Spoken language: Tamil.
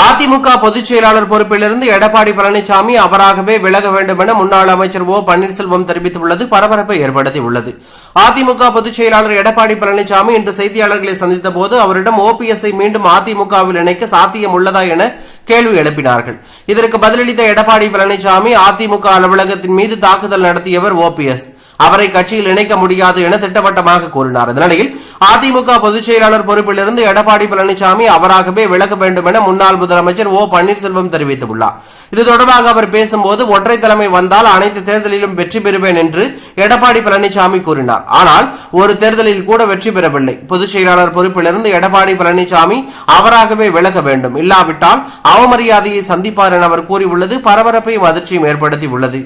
அதிமுக பொதுச் செயலாளர் பொறுப்பிலிருந்து எடப்பாடி பழனிசாமி அவராகவே விலக வேண்டும் என முன்னாள் அமைச்சர் ஓ பன்னீர்செல்வம் தெரிவித்துள்ளது. பரபரப்பை ஏற்படுத்தியுள்ளது. அதிமுக பொதுச் செயலாளர் எடப்பாடி பழனிசாமி இன்று செய்தியாளர்களை சந்தித்த போது அவரிடம் ஓபிஎஸ்ஐ மீண்டும் அதிமுகவில் இணைக்க சாத்தியம் உள்ளதா என கேள்வி எழுப்பினார்கள். இதற்கு பதிலளித்த எடப்பாடி பழனிசாமி அதிமுக அலுவலகத்தின் மீது தாக்குதல் நடத்தியவர் ஓபிஎஸ் அவரை கட்சியில் இணைக்க முடியாது என திட்டவட்டமாக கூறினார். இந்த நிலையில் அதிமுக பொதுச் செயலாளர் பொறுப்பிலிருந்து எடப்பாடி பழனிசாமி அவராகவே விலக வேண்டும் என முன்னாள் முதலமைச்சர் ஓ பன்னீர்செல்வம் தெரிவித்துள்ளார். இது தொடர்பாக அவர் பேசும்போது ஒற்றை தலைமை வந்தால் அனைத்து தேர்தலிலும் வெற்றி பெறுவேன் என்று எடப்பாடி பழனிசாமி கூறினார். ஆனால் ஒரு தேர்தலில் கூட வெற்றி பெறவில்லை. பொதுச் செயலாளர் பொறுப்பிலிருந்து எடப்பாடி பழனிசாமி அவராகவே விலக வேண்டும். இல்லாவிட்டால் அவமரியாதையை சந்திப்பார் என அவர் கூறியுள்ளது. பரபரப்பையும் அதிர்ச்சியும் ஏற்படுத்தியுள்ளது.